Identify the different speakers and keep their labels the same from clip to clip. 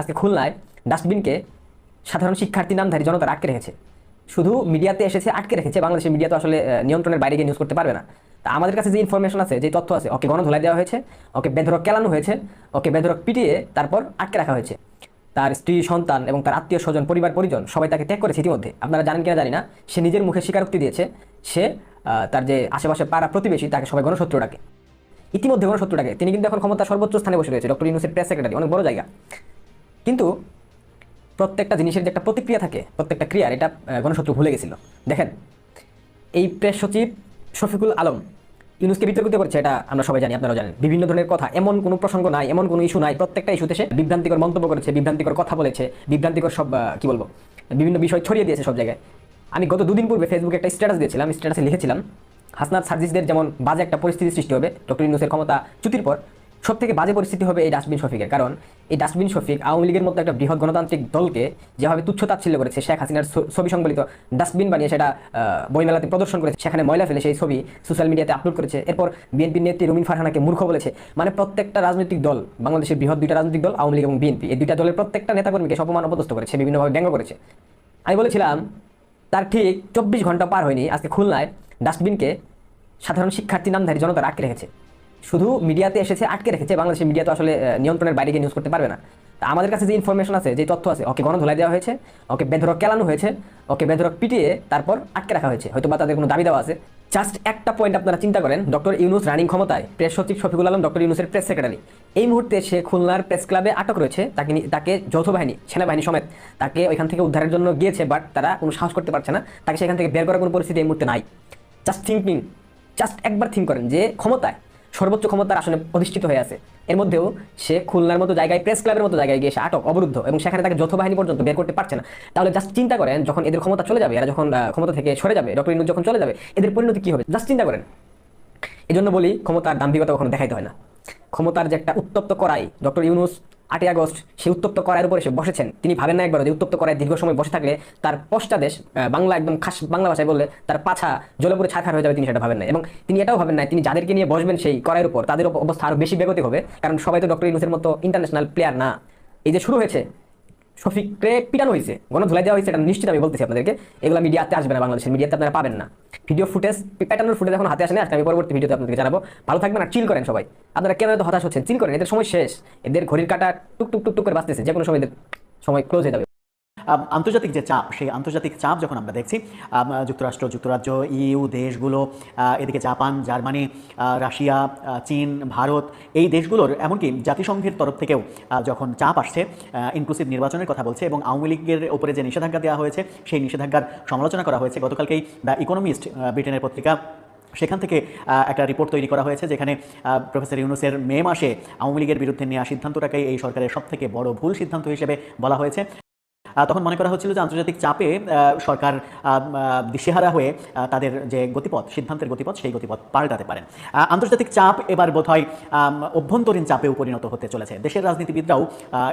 Speaker 1: আজকে খুলনায় ডাস্টবিনকে সাধারণ শিক্ষার্থী নামধারী জনতা আটকে রেখেছে। শুধু মিডিয়াতে এসেছে আটকে রেখেছে, বাংলাদেশের মিডিয়া তো আসলে নিয়ন্ত্রণের বাইরে গিয়ে নিউজ করতে পারবে না। তা আমাদের কাছে যে ইনফরমেশন আছে, যে তথ্য আছে, ওকে গণধোলাই দেওয়া হয়েছে, ওকে বেধরক কেলানো হয়েছে, ওকে বেধরক পিটিয়ে তারপর আটকে রাখা হয়েছে। তার স্ত্রী, সন্তান এবং তার আত্মীয়, স্বজন, পরিবার, পরিজন সবাই তাকে ত্যাগ করেছে ইতিমধ্যে। আপনারা জানেন কিনা জানি না, সে নিজের মুখে স্বীকারোক্তি দিয়েছে, সে তার যে আশেপাশে পাড়া প্রতিবেশী, তাকে সবাই গণশত্রু ডাকে। ইতিমধ্যে গণশত্রু ডাকে। তিনি কিন্তু এখন ক্ষমতা সর্বোচ্চ স্থানে বসে রয়েছে। ডক্টর ইউনুসের প্রেস সেক্রেটারি অনেক বড় জায়গা। কিন্তু প্রত্যেকটা জিনিসের যে একটা প্রতিক্রিয়া থাকে, প্রত্যেকটা ক্রিয়ার, এটা গণশত্রু ভুলে গেছিল। দেখেন, এই প্রেস সচিব শফিকুল আলম ইউনুসকে বিতর্কিত করছে, এটা আমরা সবাই জানি আপনারা জানেন। বিভিন্ন ধরনের কথা, এমন কোনো প্রসঙ্গ নাই, এমন কোনো ইস্যু নাই, প্রত্যেকটা ইস্যুতে সে বিভ্রান্তিকর মন্তব্য করেছে, বিভ্রান্তিকর কথা বলেছে, বিভ্রান্তিকর সব কি বলব, বিভিন্ন বিষয় ছড়িয়ে দিয়েছে সব জায়গায়। আমি গত দুদিন পূর্বে ফেসবুকে একটা স্ট্যাটাস দিয়েছিলাম, স্ট্যাটাসে লিখেছিলাম, হাসনাত সার্জিসদের যেমন বাজে একটা পরিস্থিতি সৃষ্টি হবে, ডক্টর ইউনুসের ক্ষমতা চ্যুতির পর সব থেকে বাজে পরিস্থিতি হবে এই ডাস্টবিন শফিকের। কারণ এই ডাস্টবিন শফিক আওয়ামী লীগের মতো একটা বৃহৎ গণতান্ত্রিক দলকে যেভাবে তুচ্ছ তাচ্ছিল্য করেছে, শেখ হাসিনার ছবি সংবলিত ডাস্টবিন বানিয়ে সেটা বইমেলাতে প্রদর্শন করেছে, সেখানে ময়লা ফেলে সেই ছবি সোশ্যাল মিডিয়াতে আপলোড করেছে। এরপর বিএনপির নেত্রী রুমিন ফারহানাকে মূর্খ বলেছে। মানে প্রত্যেকটা রাজনৈতিক দল, বাংলাদেশের বৃহৎ দুইটা রাজনৈতিক দল, আওয়ামী লীগ এবং বিএনপি, এই দুইটা দলের প্রত্যেকটা নেতাকর্মীকে সপমান অপদস্থ করেছে বিভিন্নভাবে ব্যঙ্গ করেছে। আমি বলেছিলাম, তার ঠিক চব্বিশ ঘণ্টা পার হয়নি, আজকে খুলনায় ডাস্টবিনকে সাধারণ শিক্ষার্থী নামধারী জনতা আটকে রেখেছে। শুধু মিডিয়াতে এসেছে, আটকে রেখেছে। বাংলাদেশের মিডিয়া তো আসলে নিয়ন্ত্রণের বাইরে গিয়ে নিউজ করতে পারবে না। আমাদের কাছে যে ইনফরমেশন আছে, যে তথ্য আছে, ওকে গণধোলাই দেওয়া হয়েছে, ওকে বেধরক কেলানো হয়েছে, ওকে বেধরক পিটিয়ে তারপর আটকে রাখা হয়েছে। হয়তো বা তাদের কোনো দাবি দেওয়া আছে। জাস্ট একটা পয়েন্ট আপনারা চিন্তা করেন ডক্টর ইউনুস রানিং ক্ষমতায় প্রেস সচিব শফিকুল আলম ডক্টর ইউনুসের প্রেস সেক্রেটারি এই মুহূর্তে সে খুলনার প্রেস ক্লাবে আটক রয়েছে, তাকে তাকে যৌথ বাহিনী, সেনাবাহিনী সমেত, তাকে ওইখান থেকে উদ্ধারের জন্য গিয়েছে বাট তারা কোনো সাহস করতে পারছে না, তাকে সেখান থেকে বের করার কোনো পরিস্থিতি এই মুহূর্তে নাই। জাস্ট থিঙ্কিং জাস্ট একবার থিঙ্ক করেন যে ক্ষমতায় সর্বোচ্চ ক্ষমতার আসনে অধিষ্ঠিত হয়ে আছে। এর মধ্যেও সে খুলনার মতো জায়গায়, প্রেস ক্লাবের মতো জায়গায় গিয়ে সে আটক, অবরুদ্ধ এবং সেখানে তাকে যৌথ বাহিনী পর্যন্ত বের করতে পারছে না। তাহলে জাস্ট চিন্তা করেন, যখন এদের ক্ষমতা চলে যাবে, এরা যখন ক্ষমতা থেকে সরে যাবে, ডক্টর ইনুজ যখন চলে যাবে, এদের পরিণতি কি হবে? জাস্ট চিন্তা করেন। এজন্য বলি, ক্ষমতার দাম্ভিকতা কখনো দেখাইতে হয় না। ক্ষমতার যে একটা উত্তপ্ত করাই, ডক্টর ইউনুস আটই আগস্ট সে উত্তপ্ত করার উপরে সে বসেছেন। তিনি ভাবেন না একবার যে উত্তপ্ত করায় দীর্ঘ সময় বসে থাকলে তার পশ্চাদেশ বাংলা একদম খাস বাংলা ভাষায় বললে তার পাছা জলে পরে ছাড়খার হয়ে যাবে তিনি সেটা ভাবেন না এবং তিনি এটাও ভাবেন না তিনি যাদেরকে নিয়ে বসবেন সেই করার উপর, তাদের অব- অবস্থা আরও বেশি বেগতিক হবে। কারণ সবাই তো ডক্টর ইউনুসের মতো ইন্টারন্যাশনাল প্লেয়ার না। এই যে শুরু হয়েছে শফিককে পিটানো হয়েছে গণধুলাই দেওয়া হয়েছে নিশ্চিত আমি বলতেছি আপনাদেরকে। এগুলো মিডিয়াতে আসবে না, বাংলাদেশের মিডিয়াতে আপনারা পাবেন না। ভিডিও ফুটেজ প্যাটার্নের ফুটেজ এখন হাতে আসে আজকে আমি পরবর্তী ভিডিওতে আপনাদেরকে জানাব। ভালো থাকবেন আর চিল করেন সবাই। আপনারা কেন হতাশ হচ্ছেন? চিল করেন, এদের সময় শেষ। এদের ঘড়ির কাটা টুক টুক টুক টুক করে বাঁচতেছে যে কোনো সময় এদের সময় ক্লোজ হয়ে যাবে।
Speaker 2: আন্তর্জাতিক যে চাপ, সেই আন্তর্জাতিক চাপ যখন আমরা দেখছি যুক্তরাষ্ট্র, যুক্তরাজ্য, ইউ দেশগুলো এদিকে জাপান, জার্মানি রাশিয়া চীন, ভারত, এই দেশগুলোর এমনকি জাতিসংঘের তরফ থেকেও যখন চাপ আসছে ইনক্লুসিভ নির্বাচনের কথা বলছে এবং আওয়ামী লীগের উপরে যে নিষেধাজ্ঞা দেওয়া হয়েছে, সেই নিষেধাজ্ঞার সমালোচনা করা হয়েছে। গতকালকেই দ্য ইকোনমিস্ট ব্রিটেনের পত্রিকা, সেখান থেকে একটা রিপোর্ট তৈরি করা হয়েছে যেখানে প্রফেসর ইউনুসের মে মাসে আওয়ামী লীগের বিরুদ্ধে নেওয়া সিদ্ধান্তটাকে এই সরকারের সবথেকে বড় ভুল সিদ্ধান্ত হিসেবে বলা হয়েছে। তখন মনে করা হচ্ছিল যে আন্তর্জাতিক চাপে সরকার দিশেহারা হয়ে তাদের যে গতিপথ, সিদ্ধান্তের গতিপথ, সেই গতিপথ পাল্টাতে পারেন। আন্তর্জাতিক চাপ এবার বোধহয় অভ্যন্তরীণ চাপেও পরিণত হতে চলেছে। দেশের রাজনীতিবিদরাও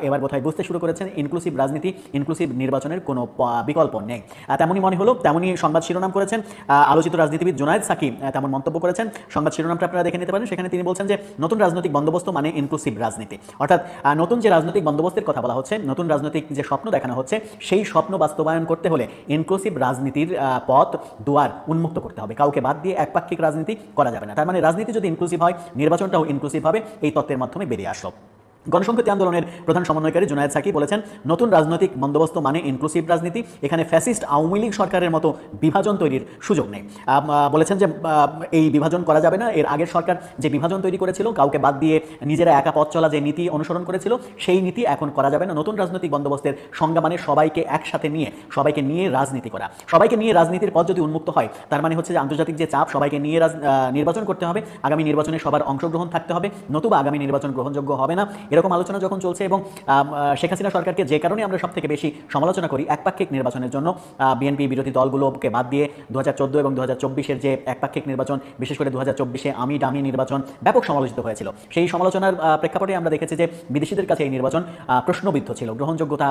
Speaker 2: এবার বোধহয় বুঝতে শুরু করেছেন ইনক্লুসিভ রাজনীতি ইনক্লুসিভ নির্বাচনের কোনো বিকল্প নেই। তেমনই মনে হলো, তেমনই সংবাদ শিরোনাম করেছেন আলোচিত রাজনীতিবিদ জোনায়েদ সাকি তেমন মন্তব্য করেছেন। সংবাদ শিরোনামটা আপনারা দেখে নিতে পারেন। সেখানে তিনি বলছেন যে, নতুন রাজনৈতিক বন্দোবস্ত মানে ইনক্লুসিভ রাজনীতি। অর্থাৎ নতুন যে রাজনৈতিক বন্দোবস্তের কথা বলা হচ্ছে, নতুন রাজনৈতিক যে স্বপ্ন দেখানো হচ্ছে সেই স্বপ্ন বাস্তবায়ন করতে হলে ইনক্লুসিভ রাজনীতির পথ দুয়ার উন্মুক্ত করতে হবে। কাউকে বাদ দিয়ে একপাক্ষিক রাজনীতি করা যাবে না। তার মানে রাজনীতি যদি ইনক্লুসিভ হয়, নির্বাচনটাও ইনক্লুসিভ হবে, এই তত্ত্বের মাধ্যমে বেরিয়ে আসলো গণসংহতি আন্দোলনের প্রধান সমন্বয়কারী জুনায়েদ সাকি বলেছেন, নতুন রাজনৈতিক বন্দোবস্ত মানে ইনক্লুসিভ রাজনীতি, এখানে ফ্যাসিস্ট আওয়ামী লীগ সরকারের মতো বিভাজন তৈরির সুযোগ নেই। বলেছেন যে এই বিভাজন করা যাবে না, এর আগের সরকার যে বিভাজন তৈরি করেছিল, কাউকে বাদ দিয়ে নিজেরা একা পথ চলা যে নীতি অনুসরণ করেছিল, সেই নীতি এখন করা যাবে না। নতুন রাজনৈতিক বন্দোবস্তের সংজ্ঞা মানে সবাইকে একসাথে নিয়ে, সবাইকে নিয়ে রাজনীতি করা। সবাইকে নিয়ে রাজনীতির পথ যদি উন্মুক্ত হয়, তার মানে হচ্ছে যে আন্তর্জাতিক যে চাপ, সবাইকে নিয়ে নির্বাচন করতে হবে। আগামী নির্বাচনে সবার অংশগ্রহণ থাকতে হবে। নতুবা আগামী নির্বাচন গ্রহণযোগ্য হবে না। এরকম আলোচনা যখন চলছে এবং শেখ হাসিনা সরকারকে যে কারণে আমরা সব থেকে বেশি সমালোচনা করি একপাক্ষিক নির্বাচনের জন্য বিএনপি বিরোধী দলগুলোকে বাদ দিয়ে দু হাজার চোদ্দ এবং দু হাজার যে একপাক্ষিক নির্বাচন, বিশেষ করে দু হাজার চব্বিশে আমি ডামি নির্বাচন ব্যাপক সমালোচিত হয়েছিল। সেই সমালোচনার প্রেক্ষাপটে আমরা দেখেছি যে বিদেশিদের কাছে এই নির্বাচন প্রশ্নবিদ্ধ ছিল, গ্রহণযোগ্যতা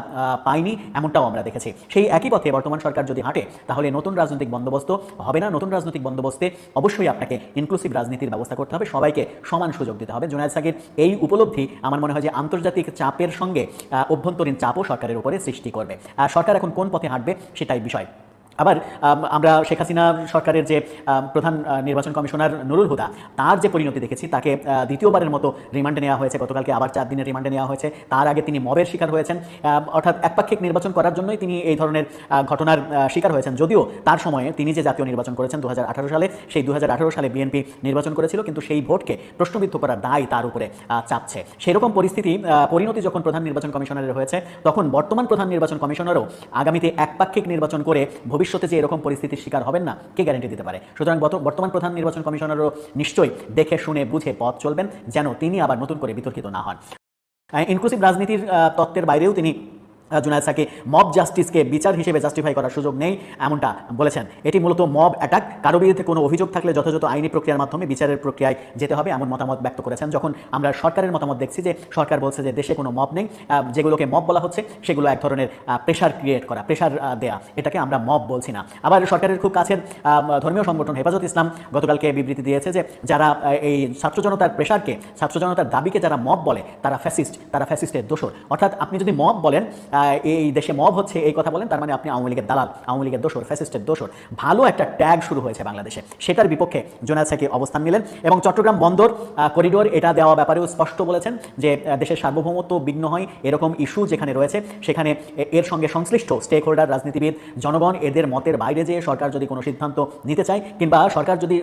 Speaker 2: পায়নি এমনটাও আমরা দেখেছি। সেই একই পথে বর্তমান সরকার যদি হাঁটে, তাহলে নতুন রাজনৈতিক বন্দোবস্ত হবে না। নতুন রাজনৈতিক বন্দোবস্তে অবশ্যই আপনাকে ইনক্লুসিভ রাজনীতির ব্যবস্থা করতে হবে, সবাইকে সমান সুযোগ দিতে হবে। জোনায়দ সাকির এই উপলব্ধি আমার মনে হয় যে আন্তর্জাতিক চাপের সঙ্গে অভ্যন্তরীণ চাপও সরকারের উপরে সৃষ্টি করবে। সরকার এখন কোন পথে হাঁটবে সেটাই বিষয়। আবার আমরা শেখ হাসিনা সরকারের যে প্রধান নির্বাচন কমিশনার নুরুল হুদা, তার যে পরিণতি দেখেছি, তাকে দ্বিতীয়বারের মতো রিমান্ডে নেওয়া হয়েছে। গতকালকে আবার চার দিনের রিমান্ডে নেওয়া হয়েছে। তার আগে তিনি মবের শিকার হয়েছেন। অর্থাৎ একপাক্ষিক নির্বাচন করার জন্যই তিনি এই ধরনের ঘটনার শিকার হয়েছেন। যদিও তার সময়ে তিনি যে জাতীয় নির্বাচন করেছেন দু হাজার আঠারো সালে, সেই দু হাজার আঠারো সালে বিএনপি নির্বাচন করেছিল, কিন্তু সেই ভোটকে প্রশ্নবিদ্ধ করার দায় তার উপরে চাপছে। সেরকম পরিস্থিতি পরিণতি যখন প্রধান নির্বাচন কমিশনারের হয়েছে, তখন বর্তমান প্রধান নির্বাচন কমিশনারও আগামীতে একপাক্ষিক নির্বাচন করে ভবিষ্যতে যে এরকম পরিস্থিতির শিকার হবেন না, কে গ্যারেন্টি দিতে পারে? সুতরাং বর্তমান প্রধান নির্বাচন কমিশনারও নিশ্চয়ই দেখে শুনে বুঝে পথ চলবেন, যেন তিনি আবার নতুন করে বিতর্কিত না হন। ইনক্লুসিভ রাজনীতির তত্ত্বের বাইরেও তিনি জুনায়দ সাকি মব জাস্টিসকে বিচার হিসেবে জাস্টিফাই করার সুযোগ নেই, এমনটা বলেছেন। এটি মূলত মব অ্যাটাক কারও বিরুদ্ধে কোনো অভিযোগ থাকলে যথাযথ আইনি প্রক্রিয়ার মাধ্যমে বিচারের প্রক্রিয়ায় যেতে হবে, এমন মতামত ব্যক্ত করেছেন। যখন আমরা সরকারের মতামত দেখছি যে সরকার বলছে যে দেশে কোনো মব নেই যেগুলোকে মব বলা হচ্ছে, সেগুলো এক ধরনের প্রেশার ক্রিয়েট করা প্রেশার দেয়া। এটাকে আমরা মব বলছি না। আবার সরকারের খুব কাছের ধর্মীয় সংগঠন হেফাজত ইসলাম গতকালকে বিবৃতি দিয়েছে যে যারা এই ছাত্র জনতার প্রেশারকে ছাত্র জনতার দাবিকে যারা মব বলে, তারা ফ্যাসিস্ট তারা ফ্যাসিস্টের দোষর। অর্থাৎ আপনি যদি মব বলেন এই দেশে মব হচ্ছে, এই কথা বলেন, তার মানে আপনি আওয়ামী লীগের দালাল, আওয়ামী লীগের দোষর ফ্যাসিস্টের দোষর। ভালো একটা ট্যাগ শুরু হয়েছে বাংলাদেশে। সেটার বিপক্ষে জোনায়দ সাকি অবস্থান নিলেন এবং চট্টগ্রাম বন্দর করিডোর এটা দেওয়া ব্যাপারেও স্পষ্ট বলেছেন যে দেশের সার্বভৌমত্ব বিঘ্ন হয়, এরকম ইস্যু যেখানে রয়েছে, সেখানে এর সঙ্গে সংশ্লিষ্ট স্টেক হোল্ডার রাজনীতিবিদ, জনগণ, এদের মতের বাইরে যেয়ে সরকার যদি কোনো সিদ্ধান্ত নিতে চায়, কিংবা সরকার যদি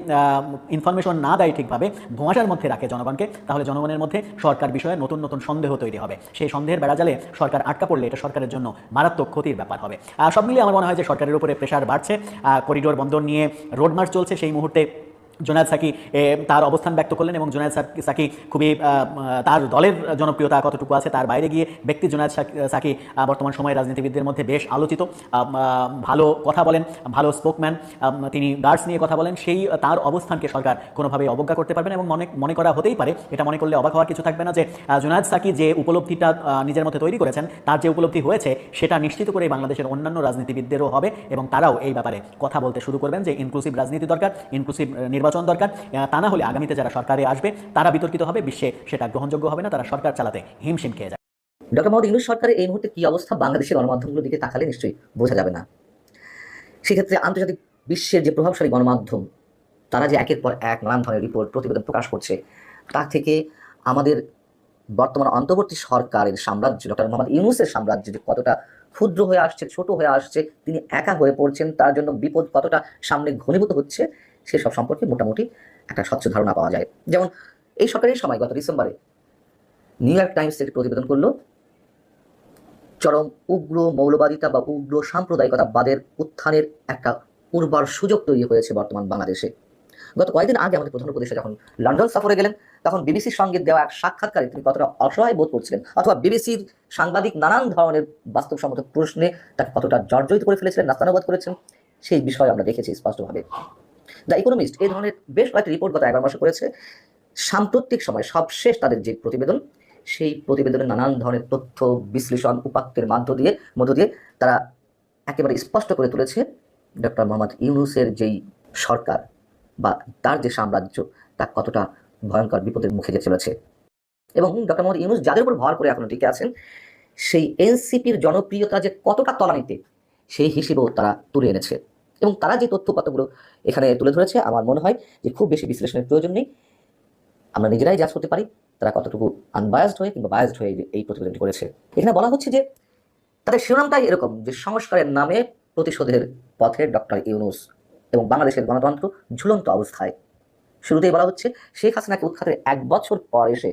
Speaker 2: ইনফরমেশন না দেয় ঠিকভাবে, ধোঁয়াশার মধ্যে রাখে জনগণকে, তাহলে জনগণের মধ্যে সরকার বিষয়ে নতুন নতুন সন্দেহ তৈরি হবে। সেই সন্দেহের বেড়াজালে সরকার আটকা পড়লে এটা সরকারের জন্য মারাত্মক ক্ষতির ব্যাপার হবে। সব মিলিয়ে আমার মনে হয় যে সরকারের উপরে প্রেশার বাড়ছে। করিডোর বন্দর নিয়ে রোডমার্চ চলছে। সেই মুহূর্তে জোনায়দ সাকি তার অবস্থান ব্যক্ত করলেন এবং জোনায়দ সাকি- খুবই তার দলের জনপ্রিয়তা কতটুকু আছে তার বাইরে গিয়ে ব্যক্তি জোনায়দ সাকি- বর্তমান সময়ে রাজনীতিবিদদের মধ্যে বেশ আলোচিত। ভালো কথা বলেন, ভালো স্পোকম্যান তিনি গার্ডস নিয়ে কথা বলেন, সেই, তার অবস্থানকে সরকার কোনোভাবেই অবজ্ঞা করতে পারবেন এবং মনে মনে করা হতেই পারে, এটা মনে করলে অবাক হওয়ার কিছু থাকবে না যে জোনায়দ সাকি যে উপলব্ধিটা নিজের মধ্যে তৈরি করেছেন, তার যে উপলব্ধি হয়েছে, সেটা নিশ্চিত করে বাংলাদেশের অন্যান্য রাজনীতিবিদদেরও হবে এবং তারাও এই ব্যাপারে কথা বলতে শুরু করবেন যে ইনক্লুসিভ রাজনীতি দরকার ইনক্লুসিভ নির্বাচন দরকার। তা না হলে আগামীতে যারা সরকারে আসবে, তারা বিতর্কিত হবে, বিশ্বে সেটা গ্রহণযোগ্য হবে না, তারা সরকার চালাতে হিমশিম খেয়ে যাবে
Speaker 3: ডক্টর মোহাম্মদ ইউনুস সরকারের এই মুহূর্তে কি অবস্থা বাংলাদেশের গণমাধ্যমগুলোর দিকে তাকালে নিশ্চয়ই বোঝা যাবে না। সেক্ষেত্রে আন্তর্জাতিক বিশ্বের যে প্রভাবশালী গণমাধ্যম, তারা যে একের পর এক নানান ধরনের রিপোর্ট, প্রতিবেদন প্রকাশ করছে, তা থেকে আমাদের বর্তমান অন্তর্বর্তী সরকারের সাম্রাজ্য, ডক্টর মোহাম্মদ ইউনুসের সাম্রাজ্য যে কতটা ক্ষুদ্র হয়ে আসছে, ছোট হয়ে আসছে, তিনি একা হয়ে পড়ছেন, তার জন্য বিপদ কতটা সামনে ঘনীভূত হচ্ছে সেসব সম্পর্কে মোটামুটি একটা স্বচ্ছ ধারণা পাওয়া যায়। যেমন এই সরকারের সময় গত ডিসেম্বরে নিউ ইয়র্ক টাইমস থেকে প্রতিবেদন করল, চরম উগ্র মৌলবাদিতা বা উগ্র সাম্প্রদায়িকতাবাদের উত্থানের একটা উর্বর সুযোগ তৈরি হয়েছে বর্তমান বাংলাদেশে। গত কয়েকদিন আগে আমাদের প্রধান উপদেষ্টা যখন লন্ডন সফরে গেলেন, তখন বিবিসির সঙ্গে দেওয়া এক সাক্ষাৎকারে তিনি কতটা অসহায় বোধ করছিলেন অথবা বিবিসির সাংবাদিক নানান ধরনের বাস্তবসম্মত প্রশ্নে তাকে কতটা জর্জরিত করে ফেলেছিলেন, নাস্তানুবাদ করেছেন, সেই বিষয়ে আমরা দেখেছি স্পষ্টভাবে। দ্য ইকোনমিস্ট এই ধরনের বেশ কয়েকটি রিপোর্ট গত এগারো মাসে করেছে। সাম্প্রতিক সময় সবশেষ তাদের যে প্রতিবেদন, সেই প্রতিবেদনে নানান ধরনের তথ্য, বিশ্লেষণ, উপাত্তের মাধ্য দিয়ে, মধ্য দিয়ে তারা একেবারে স্পষ্ট করে তুলেছে ডক্টর মোহাম্মদ ইউনুসের যেই সরকার বা তার যে সাম্রাজ্য, তা কতটা ভয়ঙ্কর বিপদের মুখে যে চলেছে। এবং ডক্টর মোহাম্মদ ইউনুস যাদের উপর ভর করে এখনও টিকে আছেন, সেই এনসিপির জনপ্রিয়তা যে কতটা তলানিতে, সেই হিসেবেও তারা তুলে এনেছে। এবং তারা যে তথ্যপাত্রগুলো এখানে তুলে ধরেছে, আমার মনে হয় যে খুব বেশি বিশ্লেষণের প্রয়োজন নেই। আমরা নিজেরাই জাজ করতে পারি, তারা কতটুকু আনবায়াসড হয়ে কিংবা বায়াসড হয়ে এই প্রতিবেদনটি করেছে। এখানে বলা হচ্ছে যে, তাদের শিরোনামটাই এরকম, যে সংস্কারের নামে প্রতিশোধের পথে ডক্টর ইউনুস এবং বাংলাদেশের গণতন্ত্র ঝুলন্ত অবস্থায়। শুরুতেই বলা হচ্ছে, শেখ হাসিনাকে উৎখাতের এক বছর পর এসে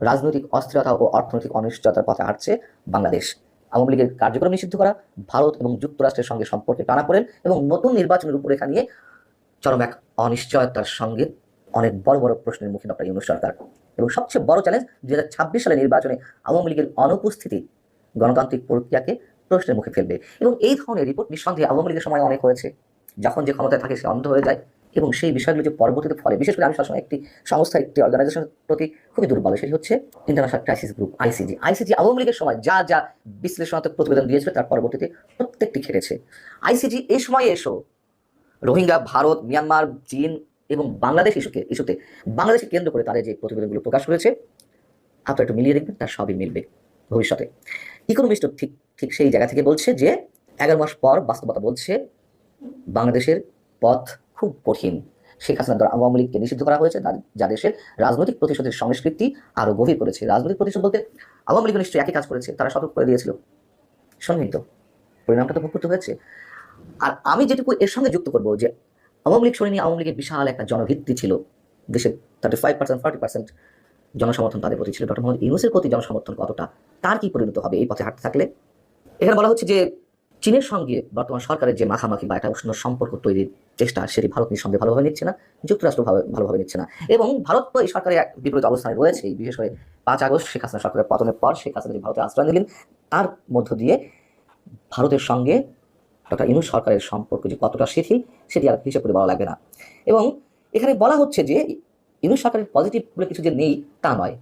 Speaker 3: রাজনৈতিক অস্থিরতা ও অর্থনৈতিক অনিশ্চয়তার পথে হাঁটছে বাংলাদেশ। আওয়ামী লীগের কার্যক্রম নিষিদ্ধ করা, ভারত এবং যুক্তরাষ্ট্রের সঙ্গে সম্পর্কে টানা পড়েন এবং নতুন নির্বাচনের রূপরেখা নিয়ে চরম এক অনিশ্চয়তার সঙ্গে অনেক বড় বড় প্রশ্নের মুখে ডক্টর ইউনুস সরকার। এবং সবচেয়ে বড় চ্যালেঞ্জ দু সালের নির্বাচনে আওয়ামী লীগের অনুপস্থিতি গণতান্ত্রিক প্রক্রিয়াকে প্রশ্নের মুখে ফেলবে। এবং এই ধরনের রিপোর্ট নিঃসন্দেহে আওয়ামী লীগের সময় অনেক হয়েছে। যখন যে ক্ষমতায় থাকে সে অন্ধ হয়ে যায়। এবং সেই বিষয়গুলো যে পরবর্তীতে ফলে, বিশেষ করে আমি সবসময় একটি সংস্থা, একটি অর্গানাইজেশনের প্রতি খুবই দুর্বল, সেটি হচ্ছে International Crisis Group ICG ICG Awami লীগের সময় যা যা বিশ্লেষণাত্মক প্রতিবেদন দিয়েছিল, তার পরবর্তীতে প্রত্যেকটি খেটেছে আইসিজি এই সময়ে এসো, রোহিঙ্গা, ভারত মিয়ানমার চীন এবং বাংলাদেশ ইস্যুকে, ইস্যুতে বাংলাদেশকে কেন্দ্র করে তাদের যে প্রতিবেদনগুলো প্রকাশ করেছে আপনারা একটু মিলিয়ে দেখবেন তার সবই মিলবে ভবিষ্যতে। ইকোনমিস্ট ঠিক ঠিক সেই জায়গা থেকে বলছে যে, এগারো মাস পর বাস্তবতা বলছে, বাংলাদেশের পথ খুব কঠিন। শেখ হাসিনার দ্বারা আওয়ামী লীগকে নিষিদ্ধ করা হয়েছে যা- দেশের রাজনৈতিক প্রতিশোধের সংস্কৃতি আরও গভীর করেছে। রাজনৈতিক প্রতিশোধ বলতে আওয়ামী লীগ নিশ্চয়ই একই কাজ করেছে, তারা সতর্ক করে দিয়েছিল। শোনেন তো পরিণামটা তো ভোগ হয়েছে। আর আমি যেটুকু এর সঙ্গে যুক্ত করব যে আওয়ামী লীগ শুনিনি আওয়ামী লীগের বিশাল একটা জনভিত্তি ছিল। দেশের thirty five percent forty percent জনসমর্থন তাদের প্রতি ছিল। ডক্টর মোহাম্মদ ইউনুসের প্রতি জনসমর্থন কতটা, তার কি পরিণত হবে এই পথে হাঁটতে থাকলে? এখানে বলা হচ্ছে যে চীনের সঙ্গে বর্তমান সরকারের যে মাখামাখি বা একটা উষ্ণ সম্পর্ক তৈরির চেষ্টা সেটি ভারত নিঃসন্দেহে ভালোভাবে নিচ্ছে না যুক্তরাষ্ট্র ভাবে- ভালোভাবে নিচ্ছে না। এবং ভারত তো এই সরকারের এক বিপরীত অবস্থানে রয়েছে বিশেষ করে পাঁচ আগস্ট শেখ হাসিনা সরকারের পতনের পর শেখ হাসিনা ভারতে আশ্রয় নিলেন, তার মধ্য দিয়ে ভারতের সঙ্গে ডক্টর ইউনুস সরকারের সম্পর্ক যে কতটা শিথিল, সেটি আর হিসেব করে বলা লাগবে না। এবং এখানে বলা হচ্ছে যে ইনু সরকারের পজিটিভ বলে কিছু যে নেই, তা নয়।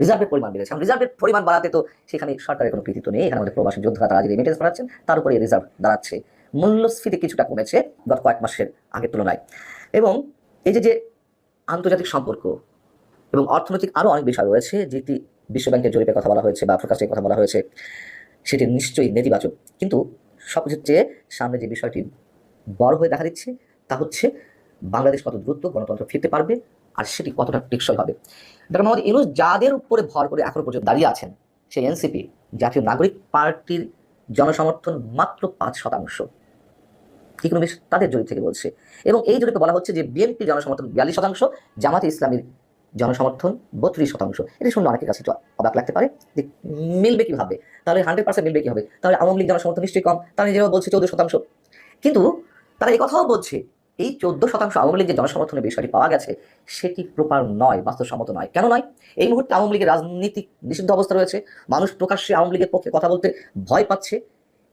Speaker 3: রিজার্ভের পরিমাণ বেড়েছে। এখন রিজার্ভের পরিমাণ বাড়াতে তো সেখানে সরকারের কোনো কৃতিত্ব নেই। এখানে আমাদের প্রবাসী যোদ্ধারা তারা যে রেমিটেন্স বাড়াচ্ছেন তার উপরে রিজার্ভ দাঁড়াচ্ছে। মূল্যস্ফীতি কিছুটা কমেছে গত কয়েক মাসের আগের তুলনায়। এবং এই যে যে আন্তর্জাতিক সম্পর্ক এবং অর্থনৈতিক আরও অনেক বিষয় রয়েছে, যেটি বিশ্বব্যাংকের জরিপের কথা বলা হয়েছে বা প্রকাশের কথা বলা হয়েছে, সেটি নিশ্চয়ই নেতিবাচক। কিন্তু সব কিছুর চেয়ে সামনে যে বিষয়টি বড় হয়ে দেখা দিচ্ছে, তা হচ্ছে বাংলাদেশ কত দ্রুত গণতন্ত্র ফিরতে পারবে আর সেটি কতটা টেকসই হবে। ডক্টর মোহাম্মদ ইউনুস যাদের উপরে ভর করে এখনও পর্যন্ত দাঁড়িয়ে আছেন, সেই এনসিপি, জাতীয় নাগরিক পার্টির জনসমর্থন মাত্র পাঁচ শতাংশ। ইকোনমিক্স তাদের জরিপ থেকে বলছে। এবং এই জরিপে বলা হচ্ছে যে বিএনপি জনসমর্থন বিয়াল্লিশ শতাংশ, জামাতে ইসলামীর জনসমর্থন বত্রিশ শতাংশ। এটা শুনলে অনেকের কাছে অবাক লাগতে পারে। যে মিলবে কীভাবে? তাহলে হান্ড্রেড পার্সেন্ট মিলবে কি হবে তাহলে আওয়ামী লীগ জনসমর্থন নিশ্চয়ই কম। তারা নিজেরাও বলছে, চৌদ্দ শতাংশ। কিন্তু তারা এই কথাও বলছে, এই চোদ্দ শতাংশ আওয়ামী লীগের জনসমর্থনের বিষয়টি পাওয়া গেছে, সেটি প্রপার নয়, বাস্তবসম্মত নয়। কেন নয়? এই মুহূর্তে আওয়ামী লীগের রাজনীতিক নিষিদ্ধ অবস্থা রয়েছে। মানুষ প্রকাশ্যে আওয়ামী লীগের পক্ষে কথা বলতে ভয় পাচ্ছে।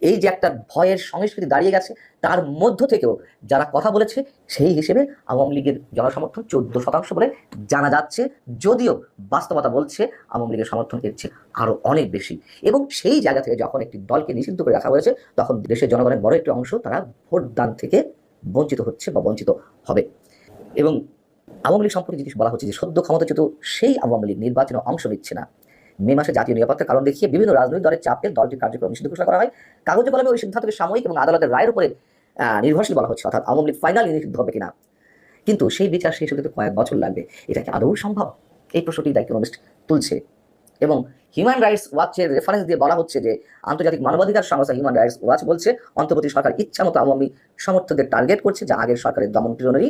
Speaker 3: এই যে একটা ভয়ের সংস্কৃতি দাঁড়িয়ে গেছে, তার মধ্য থেকেও যারা কথা বলেছে, সেই হিসেবে আওয়ামী লীগের জনসমর্থন চোদ্দ শতাংশ বলে জানা যাচ্ছে। যদিও বাস্তবতা বলছে আওয়ামী লীগের সমর্থন এর চেয়ে আরও অনেক বেশি। এবং সেই জায়গা থেকে যখন একটি দলকে নিষিদ্ধ করে রাখা হয়েছে, তখন দেশের জনগণের বড় একটি অংশ তারা ভোটদান থেকে বঞ্চিত হচ্ছে বা বঞ্চিত হবে। এবং আওয়ামী লীগ সম্পর্কে জিনিস বলা হচ্ছে যে সদ্য ক্ষমতা ক্ষমতাচ্যুত সেই আওয়ামী লীগ নির্বাচনে অংশ নিচ্ছে না মে মাসে জাতীয় নিরাপত্তার কারণ দেখিয়ে বিভিন্ন রাজনৈতিক দলের চাপে দলটির কার্যক্রম নিষিদ্ধ ঘোষণা করা হয়। কাগজে কলমে ওই সিদ্ধান্তকে সাময়িক এবং আদালতের রায়ের উপরে নির্ভরশীল বলা হচ্ছে, অর্থাৎ আওয়ামী লীগ ফাইনালি নিষিদ্ধ হবে কিনা। কিন্তু সেই বিচার শেষ হতে কয়েক বছর লাগবে। এটা কি আদৌ সম্ভব? এই প্রশ্নটি দায়িত্ব ইকোনমিস্ট তুলছে। এবং হিউম্যান রাইটস ওয়াচের রেফারেন্স দিয়ে বলা হচ্ছে যে, আন্তর্জাতিক মানবাধিকার সংস্থা হিউম্যান রাইটস ওয়াচ বলছে, অন্তর্বর্তী সরকার ইচ্ছা মতো আওয়ামী সমর্থকদের টার্গেট করছে, যা আগের সরকারের দমন পীড়নেরই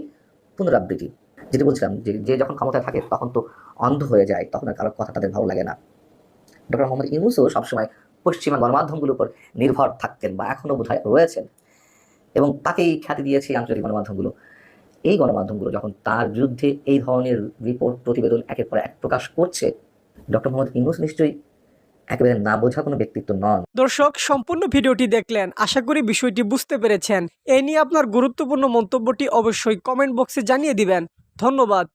Speaker 3: পুনরাবৃত্তি। যেটি বলছিলাম যে যে যখন ক্ষমতায় থাকে, তখন তো অন্ধ হয়ে যায়, তখন আর কারোর কথা তাদের ভালো লাগে না। ডক্টর মোহাম্মদ ইউনুসও সবসময় পশ্চিমা গণমাধ্যমগুলোর উপর নির্ভর থাকতেন বা এখনও বোধহয় রয়েছেন। এবং তাকেই খ্যাতি দিয়েছে আন্তর্জাতিক গণমাধ্যমগুলো। এই গণমাধ্যমগুলো যখন তার বিরুদ্ধে এই ধরনের রিপোর্ট, প্রতিবেদন একের পর এক প্রকাশ করছে, ডক্টর মোহাম্মদ ইউনুস নিশ্চয়ই একেবারে না বোঝা কোনো ব্যক্তিত্ব নন।
Speaker 4: দর্শক, সম্পূর্ণ ভিডিওটি দেখলেন। আশা করি বিষয়টি বুঝতে পেরেছেন। এ নিয়ে আপনার গুরুত্বপূর্ণ মন্তব্যটি অবশ্যই কমেন্ট বক্সে জানিয়ে দিবেন। ধন্যবাদ।